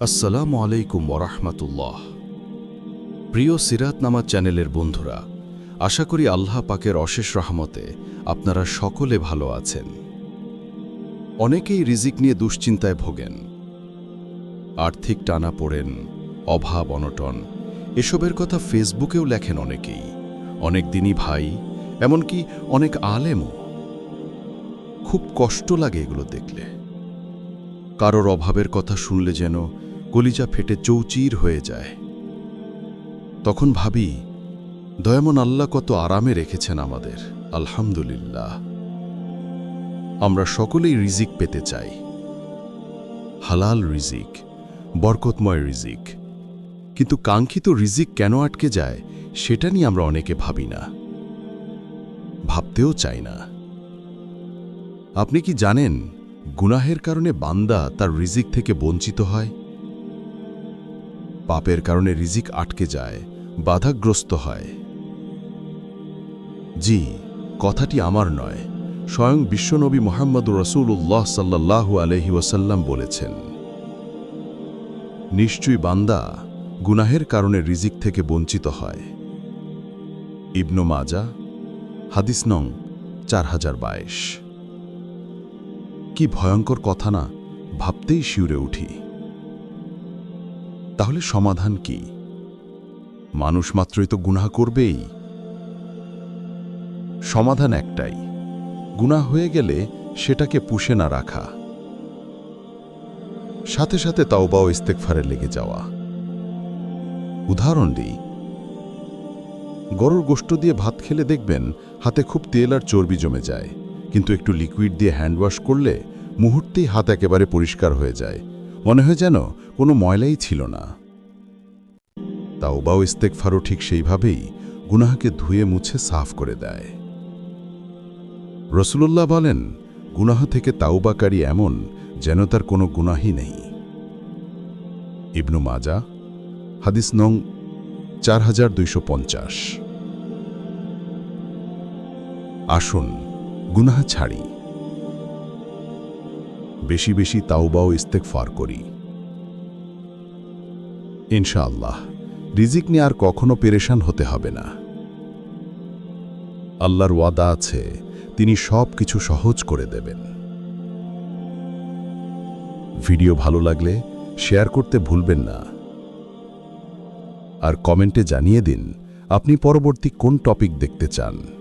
আসসালামু আলাইকুম ওরহমতুল্লাহ প্রিয় সিরাত নামা চ্যানেলের বন্ধুরা, আশা করি আল্লাহ পাকের অশেষ রহমতে আপনারা সকলে ভালো আছেন। অনেকেই রিজিক নিয়ে দুশ্চিন্তায় ভোগেন, আর্থিক টানা পড়েন, অভাব, অনটন, এসবের কথা ফেসবুকেও লেখেন অনেকেই। অনেক দিনই ভাই, এমনকি অনেক আলেমও। খুব কষ্ট লাগে এগুলো দেখলে। কারোর অভাবের কথা শুনলে যেন কলিজা ফেটে চৌচির হয়ে যায়। তখন ভাবি, দয়ামন আল্লাহ কত আরামে রেখেছেন আমাদের। আলহামদুলিল্লাহ। আমরা সকলেই রিজিক পেতে চাই। হালাল রিজিক, বরকতময় রিজিক। কিন্তু কাঙ্ক্ষিত রিজিক কেন আটকে যায়, সেটা নিয়ে আমরা অনেকে ভাবি না। ভাবতেও চাই না। আপনি কি জানেন, গুনাহের কারণে বান্দা তার রিজিক থেকে বঞ্চিত হয়? পাপের কারণে রিজিক আটকে যায়, বাধাগ্রস্ত হয়। জি, কথাটি আমার নয়, স্বয়ং বিশ্বনবী মোহাম্মদ রসুল্লাহ সাল্লাহ আলহি ওয়াসাল্লাম বলেছেন। নিশ্চয়ই বান্দা গুনাহের কারণে রিজিক থেকে বঞ্চিত হয়। ইবনু মাজা, হাদিস নং চার হাজার বাইশ। কি ভয়ঙ্কর কথা না, ভাবতেই শিউরে উঠি। তাহলে সমাধান কি? মানুষ মাত্রই তো গুনাহ করবেই। সমাধান একটাই। গুনাহ হয়ে গেলে সেটাকে পুষে না রাখা। সাথে সাথে তাওবা ও ইস্তেকফারে লেগে যাওয়া। উদাহরণ দিই। গরুর গোষ্ঠ দিয়ে ভাত খেলে দেখবেন হাতে খুব তেল আর চর্বি জমে যায়। কিন্তু একটু লিকুইড দিয়ে হ্যান্ড ওয়াশ করলে মুহূর্তেই হাত একেবারে পরিষ্কার হয়ে যায়। মনে হয় যেন কোনো ময়লাই ছিল না। তাওবা ও ইস্তেকফারও ঠিক সেইভাবেই গুনাহকে ধুয়ে মুছে সাফ করে দেয়। রসুল্লাহ বলেন, গুনাহ থেকে তাওবাকারী এমন যেন তার কোনো গুনাহই নেই। ইবনু মাজা, হাদিস নং চার হাজার দুইশো পঞ্চাশ। আসুন, গুনাহ ছাড়ি। বেশি বেশি তাওবাও ও ইস্তেকফার করি। ইনশাআল্লাহ, রিজিক নিয়ে আর কখনো পেরেশান হতে হবে না। আল্লাহর ওয়াদা আছে, তিনি সব কিছু সহজ করে দেবেন। ভিডিও ভালো লাগলে শেয়ার করতে ভুলবেন না। আর কমেন্টে জানিয়ে দিন, আপনি পরবর্তী কোন টপিক দেখতে চান।